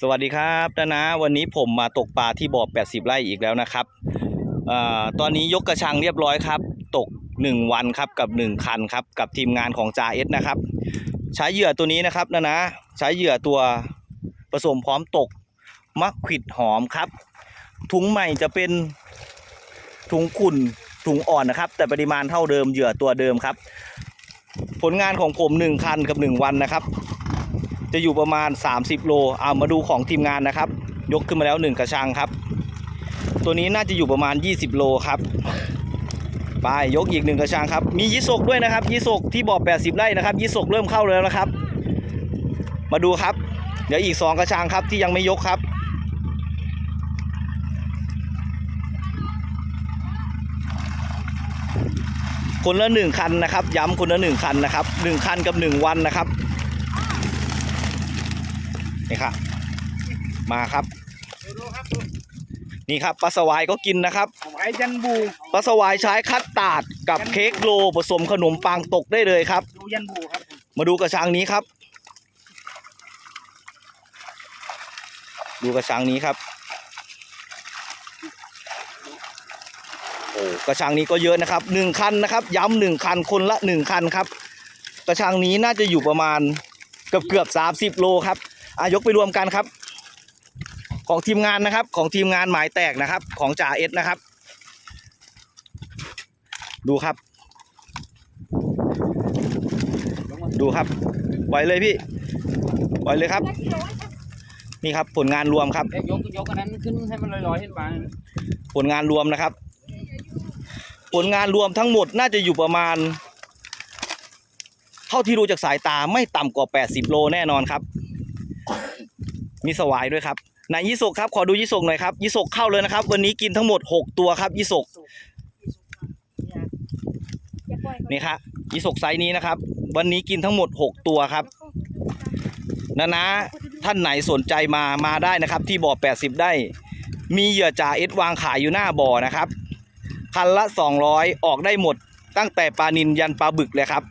สวัสดีครับนะนะวันนี้ผมมาตกปลาที่บ่อ 80 ไร่อีกแล้วนะครับอตอนนี้ยกกระชังเรียบร้อยครับ ตก 1 วันครับกับ 1 คันครับกับทีมงานของจ่าเอสนะครับ ใช้เหยื่อตัวนี้นะครับนะนะใช้เหยื่อตัวผสมพร้อมตกมักขิดหอมครับ ถุงใหม่จะเป็นถุงขุ่นถุงอ่อนนะครับ แต่ปริมาณเท่าเดิมเหยื่อตัวเดิมครับ ผลงานของผม 1 คันกับ 1 วันนะครับ จะอยู่ประมาณ 30 โลเอามาดูของทีมงานนะครับ ยกขึ้นมาแล้ว 1 กระชังครับ ตัวนี้น่าจะอยู่ประมาณ 20 โลครับไปยกอีกหนึ่งกระชังครับ มียิสกด้วยนะครับ ยิสกที่บ่อ 80 ไร่นะครับ ยิสกเริ่มเข้าแล้วนะครับ มาดูครับ เดี๋ยวอีก 2 กระชังครับที่ยังไม่ยกครับคนละหนึ่งคันนะครับ ย้ำคนละหนึ่งคันนะครับหนึ่งคันกับหนึ่งวันนะครับ นี่ครับมาครับดูครับดูนี่ครับปลาสวายก็กินนะครับผมไอ้ยันบูปลาสวายใช้คัตตาร์ดกับเค้กโลผสมขนมปังตกได้เลยครับ ดูยันบูครับ มาดูกระชังนี้ครับ ดูกระชังนี้ครับโอ้กระชังนี้ก็เยอะนะครับหนึ่งคันนะครับ ย้ำหนึ่งคันคนละหนึ่งคันครับ กระชังนี้น่าจะอยู่ประมาณเกือบเกือบสามสิบโลครับ อายกไปรวมกันครับ ของทีมงานนะครับ ของทีมงานหมายแตกนะครับ ของจ่าเอสนะครับ ดูครับ ดูครับปล่อยเลยพี่ปล่อยเลยครับ นี่ครับผลงานรวมครับเอ้ยยกยกอันนั้นขึ้นให้มันลอยๆขึ้นมาผลงานรวมนะครับ ผลงานรวมทั้งหมดน่าจะอยู่ประมาณ เท่าที่ดูจากสายตาไม่ต่ำกว่า 80 โลแน่นอนครับ มีสวายด้วยครับไหนยิสกครับขอดูยิสกหน่อยครับยิสกเข้าเลยนะครับ วันนี้กินทั้งหมด6ตัวครับยิสกนี่ครับยิสกไซส์นี้นะครับ วันนี้กินทั้งหมด6ตัวครับนะนะท่านไหนสนใจมามาได้นะครับ ที่บ่อ80ได้ มีเหยื่อจ่าเอสวางขายอยู่หน้าบ่อนะครับ คันละ200ออกได้หมดตั้งแต่ปลานินยันปลาบึกเลยครับ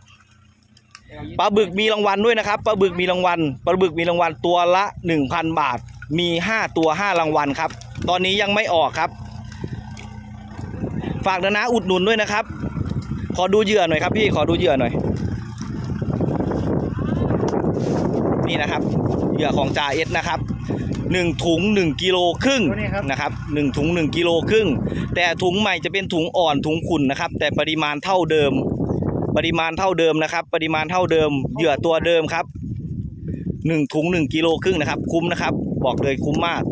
ปลาบึกมีรางวัลด้วยนะครับปลาบึกมีรางวัลปลาบึกมีรางวัลตัวละ 1,000 บาท มี 5 ตัว 5 รางวัลครับ ตอนนี้ยังไม่ออกครับ ฝากนะนะอุดหนุนด้วยนะครับ ขอดูเหยื่อหน่อยครับพี่ขอดูเหยื่อหน่อย นี่นะครับเหยื่อของจ่าเอสนะครับหนึ่งถุงหนึ่งกิโลครึ่งนะครับหนึ่งถุงหนึ่งกิโลครึ่งแต่ถุงใหม่จะเป็นถุงอ่อนถุงขุ่นนะครับ แต่ปริมาณเท่าเดิม ปริมาณเท่าเดิมนะครับ ปริมาณเท่าเดิม เหยื่อตัวเดิมครับหนึ่งถุงหนึ่งกิโลครึ่งนะครับ คุ้มนะครับ บอกเลยคุ้มมาก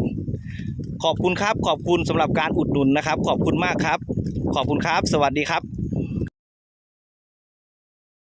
ขอบคุณครับ ขอบคุณสำหรับการอุดหนุนนะครับ ขอบคุณมากครับ ขอบคุณครับ สวัสดีครับ